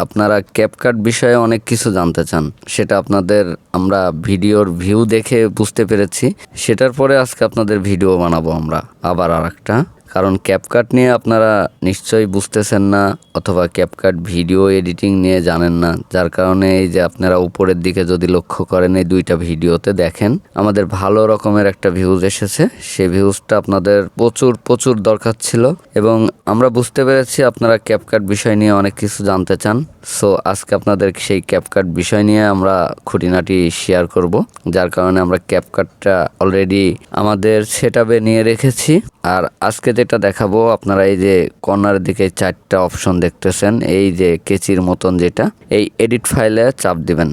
আপনারা ক্যাপকাট বিষয়ে অনেক কিছু জানতে চান, সেটা আপনাদের আমরা ভিডিওর ভিউ দেখে বুঝতে পেরেছি। সেটার পরে আজকে আপনাদের ভিডিও বানাবো আমরা। আবার আর একটা কারণ ক্যাপকাট নিয়ে আপনারা নিশ্চয়ই বুঝতেছেন না অথবা ক্যাপকাট ভিডিও এডিটিং নিয়ে জানেন না, যার কারণে এই যে আপনারা উপরের দিকে যদি লক্ষ্য করেন এই দুইটা ভিডিওতে দেখেন, আমাদের ভালো রকমের একটা ভিউজ এসেছে। সেই ভিউজটা আপনাদের প্রচুর প্রচুর দরকার ছিল এবং আমরা বুঝতে পেরেছি আপনারা ক্যাপকাট বিষয় নিয়ে অনেক কিছু জানতে চান। সো আজকে আপনাদের সেই ক্যাপকাট বিষয় নিয়ে আমরা খুঁটিনাটি শেয়ার করব, যার কারণে আমরা ক্যাপকাটটা অলরেডি আমাদের সেট নিয়ে রেখেছি। আর আজকে যেটা দেখাবো, আপনারা এই যে কর্নার দিকে চারটা অপশন দেখতেছেন, এই যে কেচির মতন যেটা, এই এডিট ফাইলে চাপ দিবেন।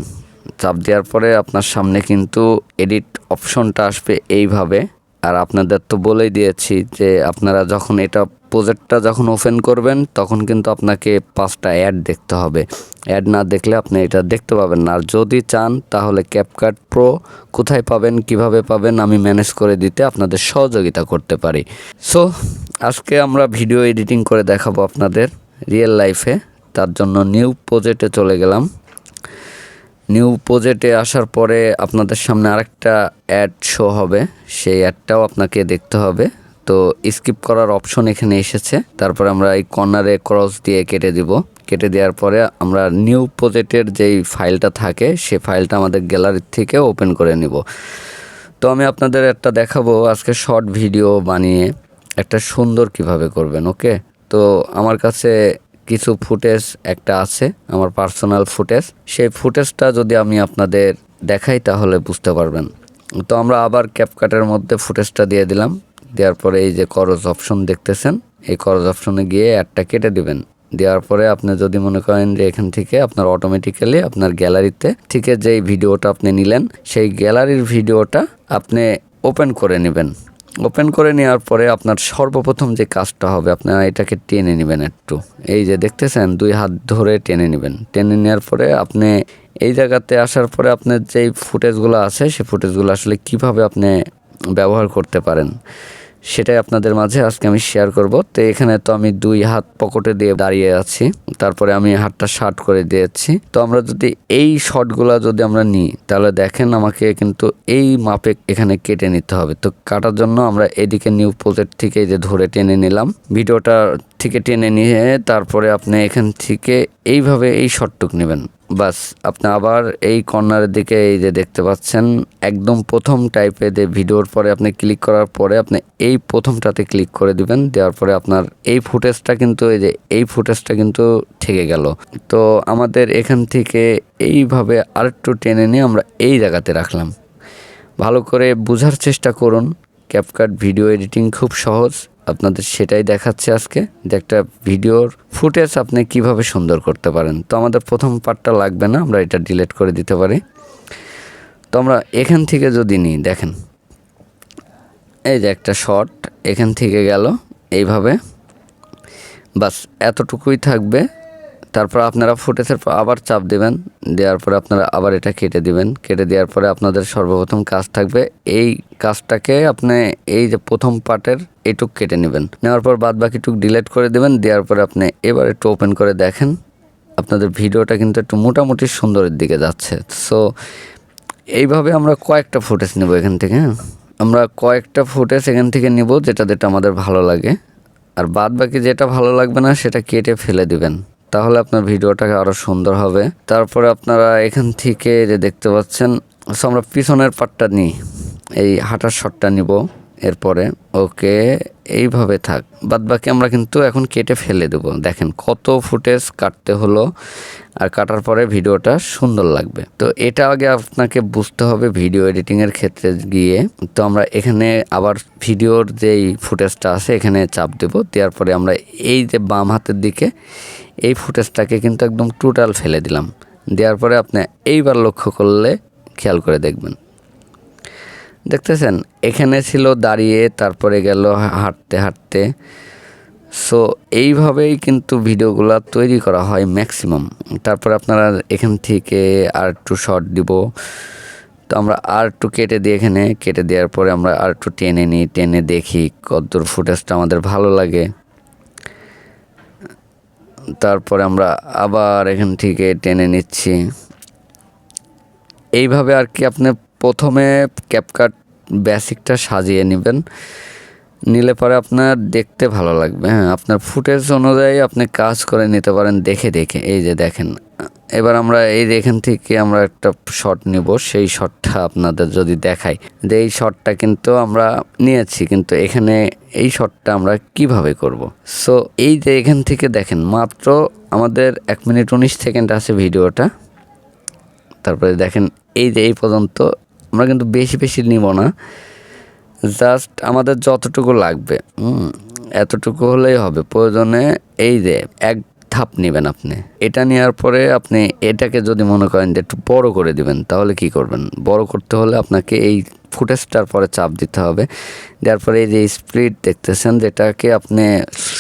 চাপ দেওয়ার পরে আপনার সামনে কিন্তু এডিট অপশনটা আসবে এইভাবে। আর আপনাদের তো বলেই দিয়েছি যে আপনারা যখন এটা প্রজেক্টটা যখন ওপেন করবেন, তখন কিন্তু আপনাকে পাঁচটা অ্যাড দেখতে হবে। অ্যাড না দেখলে আপনি এটা দেখতে পাবেন না। আর যদি চান, তাহলে ক্যাপকাট প্রো কোথায় পাবেন, কীভাবে পাবেন, আমি ম্যানেজ করে দিতে আপনাদের সহযোগিতা করতে পারি। সো আজকে আমরা ভিডিও এডিটিং করে দেখাবো আপনাদের রিয়েল লাইফে তার জন্য নিউ প্রজেক্টে চলে গেলাম। নিউ প্রজেক্টে আসার পরে আপনাদের সামনে আরেকটা অ্যাড শো হবে। সেই অ্যাডটাও আপনাকে দেখতে হবে। তো স্কিপ করার অপশন এখানে এসেছে। তারপরে আমরা এই কর্নারে ক্রস দিয়ে কেটে দিব। কেটে দেওয়ার পরে আমরা নিউ প্রজেক্টের যেই ফাইলটা থাকে সেই ফাইলটা আমাদের গ্যালারির থেকে ওপেন করে নিব। তো আমি আপনাদের একটা দেখাবো আজকে শর্ট ভিডিও বানিয়ে একটা সুন্দর কীভাবে করবেন ওকে তো আমার কাছে কিছু ফুটেজ একটা আছে, আমার পার্সোনাল ফুটেজ সেই ফুটেজটা যদি আমি আপনাদের দেখাই তাহলে বুঝতে পারবেন। তো আমরা আবার ক্যাপকাটের মধ্যে ফুটেজটা দিয়ে দিলাম। দেওয়ার পরে এই যে করজ অপশন দেখতেছেন, এই করজ অপশনে গিয়ে অ্যাডটা কেটে দিবেন। দেওয়ার পরে আপনি যদি মনে করেন যে এখান থেকে আপনার অটোমেটিক্যালি আপনার গ্যালারিতে থেকে যেই ভিডিওটা আপনি নিলেন, সেই গ্যালারির ভিডিওটা আপনি ওপেন করে নেবেন। ওপেন করে নেওয়ার পরে আপনার সর্বপ্রথম যে কাজটা হবে আপনারা এটাকে টেনে নেবেন একটু। এই যে দেখতেছেন, দুই হাত ধরে টেনে নেবেন। টেনে নেওয়ার পরে আপনি এই জায়গাতে আসার পরে আপনার যেই ফুটেজগুলো আছে, সেই ফুটেজগুলো আসলে কীভাবে আপনি ব্যবহার করতে পারেন? সেটাই আপনাদের মাঝে আজকে আমি শেয়ার করব। তো এখানে তো আমি দুই হাত পকেটে দিয়ে দাঁড়িয়ে আছি। তারপরে আমি হাতটা শার্ট করে দিয়েছি। তো আমরা যদি এই শর্টগুলো যদি আমরা নিই, তাহলে দেখেন আমাকে কিন্তু এই মাপে এখানে কেটে নিতে হবে। তো কাটার জন্য আমরা এদিকে নিউ প্রজেক্ট থেকে যে ধরে টেনে নিলাম। ভিডিওটা থেকে টেনে নিয়ে তারপরে আপনি এখান থেকে এইভাবে এই শর্টটুক নেবেন। বাস, আপনি আবার এই কর্নারের দিকে এই যে দেখতে পাচ্ছেন, একদম প্রথম টাইপে যে ভিডিওর পরে আপনি ক্লিক করার পরে আপনি এই প্রথমটাতে ক্লিক করে দিবেন, দেওয়ার পরে আপনার এই ফুটেজটা কিন্তু, এই যে এই ফুটেজটা কিন্তু থেকে গেল। তো আমাদের এখান থেকে এইভাবে আরেকটু টেনে নিয়ে আমরা এই জায়গাতে রাখলাম। ভালো করে বোঝার চেষ্টা করুন। ক্যাপকাট ভিডিও এডিটিং খুব সহজ। আপনাদের সেটাই দেখাচ্ছে আজকে যে একটা ভিডিওর ফুটেজ আপনি কীভাবে সুন্দর করতে পারেন। তো আমাদের প্রথম পার্টটা লাগবে না, আমরা এটা ডিলিট করে দিতে পারি। তো আমরা এখান থেকে যদি নিই, দেখেন। এই যে একটা শর্ট এখান থেকে গেল, এইভাবে। বাস, এতটুকুই থাকবে। তারপর আপনারা ফুটেজের পর আবার চাপ দেবেন, দেওয়ার পরে আপনারা আবার এটা কেটে দিবেন। কেটে দেওয়ার পরে আপনাদের সর্বপ্রথম কাজ থাকবে এই কাজটাকে আপনি এই যে প্রথম পার্টের এইটুক কেটে নেবেন। নেওয়ার পর বাদ বাকিটুক ডিলিট করে দেবেন, দেওয়ার পরে আপনি এবার একটু ওপেন করে দেখেন। আপনাদের ভিডিওটা কিন্তু একটু মোটামুটি সুন্দরের দিকে যাচ্ছে। সো এইভাবে আমরা কয়েকটা ফুটেজ নেব এখান থেকে হ্যাঁ? আমরা কয়েকটা ফুটেজ এখান থেকে নেব যেটা যেটা আমাদের ভালো লাগে। আর বাদ বাকি যেটা ভালো লাগবে না, সেটা কেটে ফেলে দিবেন। তাহলে আপনার ভিডিওটাকে আরও সুন্দর হবে। তারপরে আপনারা এখান থেকে যে দেখতে পাচ্ছেন সো আমরা পিছনের পাটটা নিই। এই হাঁটার শটটা নিব। এরপরে, ওকে, এইভাবে থাক। বাদ বাকি আমরা কিন্তু এখন কেটে ফেলে দেবো। দেখেন কত ফুটেজ কাটতে হলো আর কাটার পরে ভিডিওটা সুন্দর লাগবে। তো এটা আগে আপনাকে বুঝতে হবে ভিডিও এডিটিংয়ের ক্ষেত্রে গিয়ে। তো আমরা এখানে আবার ভিডিওর যেই ফুটেজটা আছে এখানে চাপ দেবো। দেওয়ার পরে আমরা এই যে বাম হাতের দিকে এই ফুটেজটাকে কিন্তু একদম টোটাল ফেলে দিলাম। দেওয়ার পরে আপনি এইবার লক্ষ্য করলে খেয়াল করে দেখবেন। দেখতেছেন? এখানে ছিল দাঁড়িয়ে, তারপরে গেল হাঁটতে হাঁটতে। সো এইভাবেই কিন্তু ভিডিওগুলো তৈরি করা হয় ম্যাক্সিমাম তারপরে আপনারা এখান থেকে আর একটু শর্ট দিব। তো আমরা আর একটু কেটে দিই এখানে। কেটে দেওয়ার পরে আমরা আর একটু টেনে নিই, টেনে দেখি কতদূর ফুটেজটা আমাদের ভালো লাগে। তারপরে আমরা আবার এখান থেকে টেনে নিচ্ছি। এইভাবে আর কি আপনি প্রথমে ক্যাপকাট বেসিকটা সাজিয়ে নেবেন। নিলে পরে আপনার দেখতে ভালো লাগবে হ্যাঁ। আপনার ফুটেজ অনুযায়ী আপনি কাজ করে নিতে পারেন দেখে দেখে। এই যে দেখেন, এবার আমরা এই এখান থেকে আমরা একটা শট নিব, সেই শটটা আপনাদের যদি দেখাই। যে এই শটটা কিন্তু আমরা নিয়েছি, কিন্তু এখানে এই শটটা আমরা কীভাবে করব? সো এই যে এখান থেকে দেখেন, মাত্র আমাদের এক মিনিট উনিশ সেকেন্ড আছে ভিডিওটা। তারপরে দেখেন, এই যে এই পর্যন্ত আমরা কিন্তু বেশি বেশি নিব না। জাস্ট আমাদের যতটুকু লাগবে হুম, এতটুকু হলেই হবে। প্রয়োজনে এই যে এক ধাপ নেবেন আপনি এটা নেওয়ার পরে আপনি এটাকে যদি মনে করেন যে একটু বড় করে দিবেন তাহলে কি করবেন? বড় করতে হলে আপনাকে এই ফুটেজটার পরে চাপ দিতে হবে। দেওয়ার পরে এই যে স্প্লিট দেখতেছেন, যেটাকে আপনি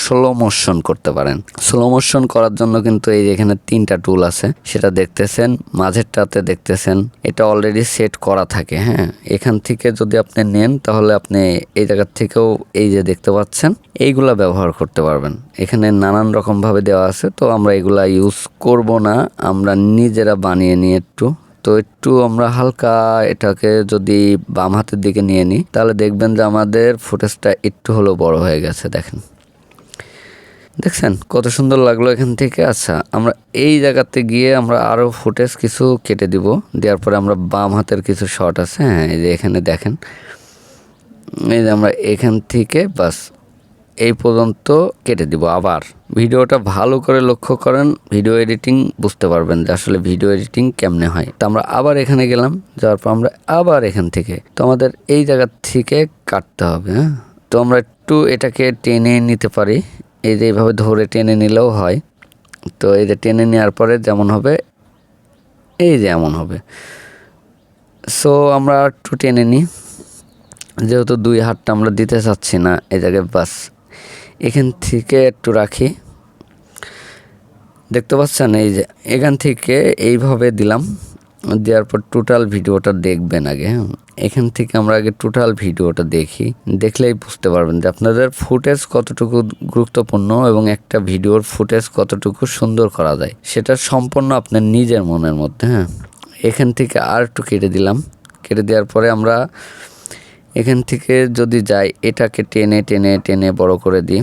স্লো মোশন করতে পারেন। স্লো মোশন করার জন্য কিন্তু এই যে এখানে তিনটা টুল আছে, সেটা দেখতেছেন, মাঝেরটাতে দেখতেছেন, এটা অলরেডি সেট করা থাকে হ্যাঁ? এখান থেকে যদি আপনি নেন, তাহলে আপনি এই জায়গার থেকেও এই যে দেখতে পাচ্ছেন, এইগুলা ব্যবহার করতে পারবেন। এখানে নানান রকমভাবে দেওয়া আছে, তো আমরা এগুলা ইউজ করব না, আমরা নিজেরা বানিয়ে নিয়ে একটু। তো একটু আমরা হালকা এটাকে যদি বাম হাতের দিকে নিয়ে নিই, তাহলে দেখবেন যে আমাদের ফুটেজটা একটু হলেও বড় হয়ে গেছে, দেখেন। দেখছেন? কত সুন্দর লাগল এখান থেকে। আচ্ছা আমরা এই জায়গাতে গিয়ে আমরা আরও ফুটেজ কিছু কেটে দিব। দেওয়ার পরে আমরা বাম হাতের কিছু শট আছে হ্যাঁ এই যে এখানে দেখেন। এই যে আমরা এখান থেকে, বাস এই পর্যন্ত কেটে দিব। আবার ভিডিওটা ভালো করে লক্ষ্য করেন, ভিডিও এডিটিং বুঝতে পারবেন যে আসলে ভিডিও এডিটিং কেমনে হয়। তো আমরা আবার এখানে গেলাম, যাওয়ার পর আমরা আবার এখান থেকে। তো আমাদের এই জায়গা থেকে কাটতে হবে হ্যাঁ? তো আমরা একটু এটাকে টেনে নিতে পারি। এই যে এইভাবে ধরে টেনে নিলেও হয়। তো এই যে টেনে নেওয়ার পরে যেমন হবে, এই যে এমন হবে। সো আমরা একটু টেনে নিই। যেহেতু দুই হাতটা আমরা দিতে চাচ্ছি না, এই জায়গায় বাস এখান থেকে একটু রাখি। দেখতে পাচ্ছেন এই যে, এখান থেকে এইভাবে দিলাম। দেওয়ার পর টোটাল ভিডিওটা দেখবেন আগে হ্যাঁ। এখান থেকে আমরা আগে টোটাল ভিডিওটা দেখি। দেখলেই বুঝতে পারবেন যে আপনাদের ফুটেজ কতটুকু গুরুত্বপূর্ণ এবং একটা ভিডিওর ফুটেজ কতটুকু সুন্দর করা যায়। সেটা সম্পূর্ণ আপনার নিজের মনের মধ্যে হ্যাঁ। এখান থেকে আর একটু কেটে দিলাম। কেটে দেওয়ার পরে আমরা এখান থেকে যদি যাই, এটাকে টেনে টেনে টেনে বড় করে দিই।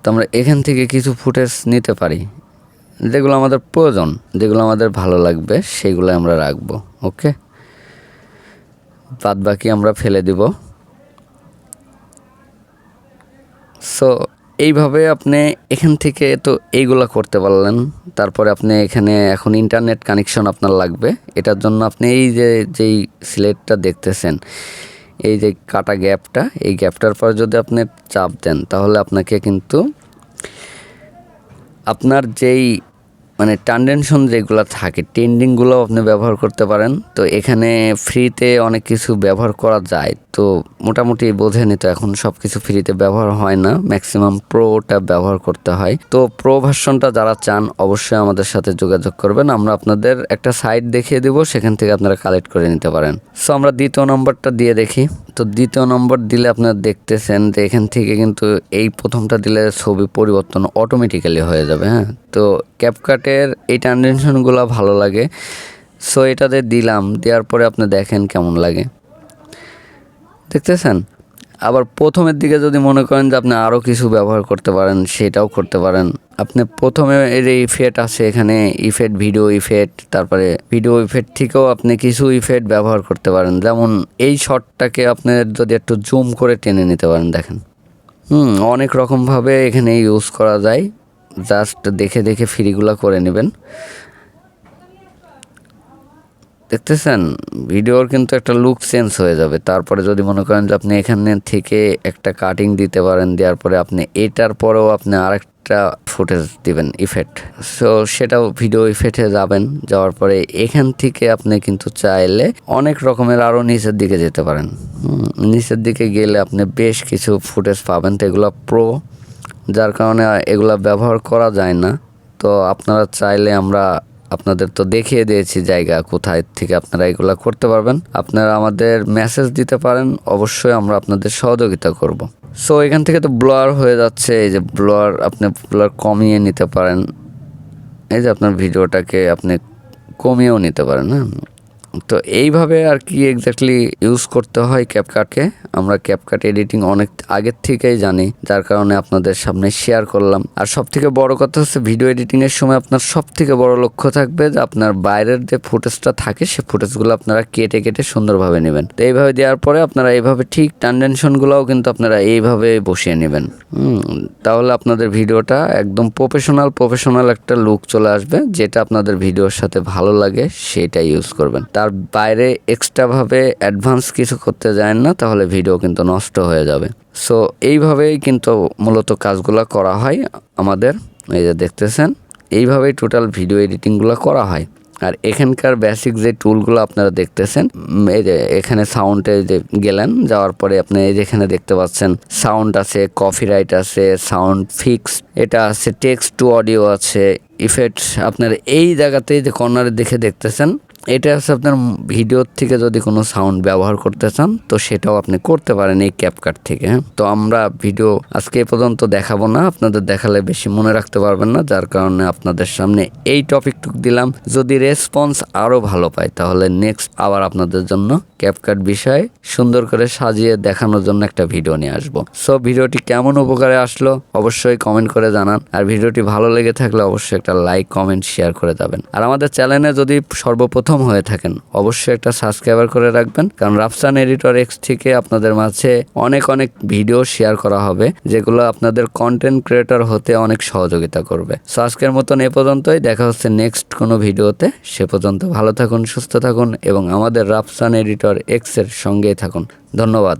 তো আমরা এখান থেকে কিছু ফুটেজ নিতে পারি। যেগুলো আমাদের প্রয়োজন, যেগুলো আমাদের ভালো লাগবে, সেগুলো আমরা রাখব, ওকে? বাদ বাকি আমরা ফেলে দিব। সো এইভাবে আপনি এখান থেকে তো এইগুলা করতে পারলেন। তারপরে আপনি এখানে এখন ইন্টারনেট কানেকশন আপনার লাগবে। এটার জন্য আপনি এই যে, যেই সিলেটটা দেখতেছেন, এই যে কাটা গ্যাপটা, এই গ্যাপটার পর যদি আপনি চাপ দেন, তাহলে আপনাকে কিন্তু আপনার যেই মানে টান্ডেনশন যেগুলো থাকে টেন্ডিংগুলো আপনি ব্যবহার করতে পারেন। তো এখানে ফ্রিতে অনেক কিছু ব্যবহার করা যায়। তো মোটামুটি বোঝেনি তো এখন সব কিছু ফ্রিতে ব্যবহার হয় না। ম্যাক্সিমাম প্রোটা ব্যবহার করতে হয়। তো প্রো ভার্সনটা যারা চান, অবশ্যই আমাদের সাথে যোগাযোগ করবেন। আমরা আপনাদের একটা সাইট দেখিয়ে দেবো, সেখান থেকে আপনারা কালেক্ট করে নিতে পারেন। সো আমরা দ্বিতীয় নম্বরটা দিয়ে দেখি। তো দ্বিতীয় নম্বর দিলে আপনারা দেখতেছেন যে এখান থেকে কিন্তু এই প্রথমটা দিলে ছবি পরিবর্তন অটোমেটিক্যালি হয়ে যাবে হ্যাঁ? তো ক্যাপকাটের এই ট্রানজেকশনগুলো ভালো লাগে। সো এটাতে দিলাম, দেওয়ার পরে আপনি দেখেন কেমন লাগে। দেখতেছেন? আবার প্রথমের দিকে যদি মনে করেন যে আপনি আরও কিছু ব্যবহার করতে পারেন, সেটাও করতে পারেন। আপনি প্রথমে এর ইফেক্ট আছে এখানে ইফেক্ট ভিডিও ইফেক্ট তারপরে ভিডিও ইফেক্ট থেকেও আপনি কিছু ইফেক্ট ব্যবহার করতে পারেন। যেমন এই শটটাকে আপনি যদি একটু জুম করে টেনে নিতে পারেন, দেখেন। হুম, অনেক রকমভাবে এখানে ইউজ করা যায়। জাস্ট দেখে দেখে ফ্রিগুলো করে নেবেন। দেখতেছেন? ভিডিওর কিন্তু একটা লুক চেঞ্জ হয়ে যাবে। তারপরে যদি মনে করেন যে আপনি এখানে থেকে একটা কাটিং দিতে পারেন, দেওয়ার পরে আপনি এটার পরেও আপনি আরেকটা ফুটেজ দিবেন ইফেক্ট সো সেটাও ভিডিও ইফেক্টে যাবেন, যাওয়ার পরে এখান থেকে আপনি কিন্তু চাইলে অনেক রকমের আরও নিচের দিকে যেতে পারেন। নিচের দিকে গেলে আপনি বেশ কিছু ফুটেজ পাবেন, তো এগুলো প্রো যার কারণে এগুলো ব্যবহার করা যায় না। তো আপনারা চাইলে আমরা আপনাদের তো দেখিয়ে দিয়েছি জায়গা, কোথায় থেকে আপনারা এগুলো করতে পারবেন। আপনারা আমাদের মেসেজ দিতে পারেন, অবশ্যই আমরা আপনাদের সহযোগিতা করব। সো এখান থেকে তো ব্লার হয়ে যাচ্ছে, এই যে ব্লার আপনি ব্লার কমিয়ে নিতে পারেন। এই যে আপনার ভিডিওটাকে আপনি কমিয়েও নিতে পারেন হ্যাঁ? তো এইভাবে আর কি এক্স্যাক্টলি ইউজ করতে হয় ক্যাপকাটকে আমরা ক্যাপকাট এডিটিং অনেক আগের থেকেই জানি, যার কারণে আপনাদের সামনে শেয়ার করলাম। আর সব থেকে বড় কথা হচ্ছে ভিডিও এডিটিং এর সময় আপনার সব থেকে বড় লক্ষ্য থাকবে যে আপনার বাইরের যে ফুটেজটা থাকে, সে ফুটেজগুলো আপনারা কেটে কেটে সুন্দরভাবে নেবেন। তো এইভাবে দেওয়ার পরে আপনারা এইভাবে ঠিক টানডেনশনগুলোও কিন্তু আপনারা এইভাবে বসিয়ে নেবেন। তাহলে আপনাদের ভিডিওটা একদম প্রফেশনাল প্রফেশনাল একটা লুক চলে আসবে, যেটা আপনাদের ভিডিওর সাথে ভালো লাগে সেটা ইউজ করবেন। তার বাইরে এক্সট্রাভাবে অ্যাডভান্স কিছু করতে যায় না, তাহলে ভিডিও কিন্তু নষ্ট হয়ে যাবে। সো এইভাবেই কিন্তু মূলত কাজগুলো করা হয় আমাদের। এই যে দেখতেছেন, এইভাবেই টোটাল ভিডিও এডিটিংগুলো করা হয়। আর এখানকার বেসিক যে টুলগুলো আপনারা দেখতেছেন এই যে এখানে সাউন্ডে যে গেলেন, যাওয়ার পরে আপনি এই যে এখানে দেখতে পাচ্ছেন সাউন্ড আছে কপিরাইট আছে সাউন্ড ফিক্স এটা আছে টেক্সট টু অডিও আছে ইফেক্টস আপনার এই জায়গাতেই যে কর্নারে দেখে দেখতেছেন এটা হচ্ছে আপনার ভিডিওর থেকে যদি কোনো সাউন্ড ব্যবহার করতে চান, তো সেটাও আপনি করতে পারেন এই ক্যাপকাট থেকে হ্যাঁ? তো আমরা ভিডিও আজকে এ পর্যন্ত দেখাবো না, আপনাদের দেখালে বেশি মনে রাখতে পারবেন না, যার কারণে আপনাদের সামনে এই টপিকটুক দিলাম। যদি রেসপন্স আরও ভালো পাই, তাহলে নেক্সট আবার আপনাদের জন্য ক্যাপকাট বিষয়ে সুন্দর করে সাজিয়ে দেখানোর জন্য একটা ভিডিও নিয়ে আসব। সো ভিডিওটি কেমন উপকারে আসলো অবশ্যই কমেন্ট করে জানান, আর ভিডিওটি ভালো লেগে থাকলে অবশ্যই একটা লাইক কমেন্ট শেয়ার করে যাবেন। আর আমাদের চ্যানেলে যদি সর্বপ্রথম হয়ে থাকেন। অবশ্যই একটা সাবস্ক্রাইবার করে রাখবেন, কারণ রাফসান এডিটর এক্স থেকে আপনাদের মাঝে অনেক অনেক ভিডিও শেয়ার করা হবে, যেগুলো আপনাদের কন্টেন্ট ক্রিয়েটর হতে অনেক সহযোগিতা করবে। সো আজকের মতন এ পর্যন্তই, দেখা হচ্ছে নেক্সট কোনো ভিডিওতে সে পর্যন্ত ভালো থাকুন, সুস্থ থাকুন, এবং আমাদের রাফসান এডিটর এক্সের সঙ্গেই থাকুন। ধন্যবাদ।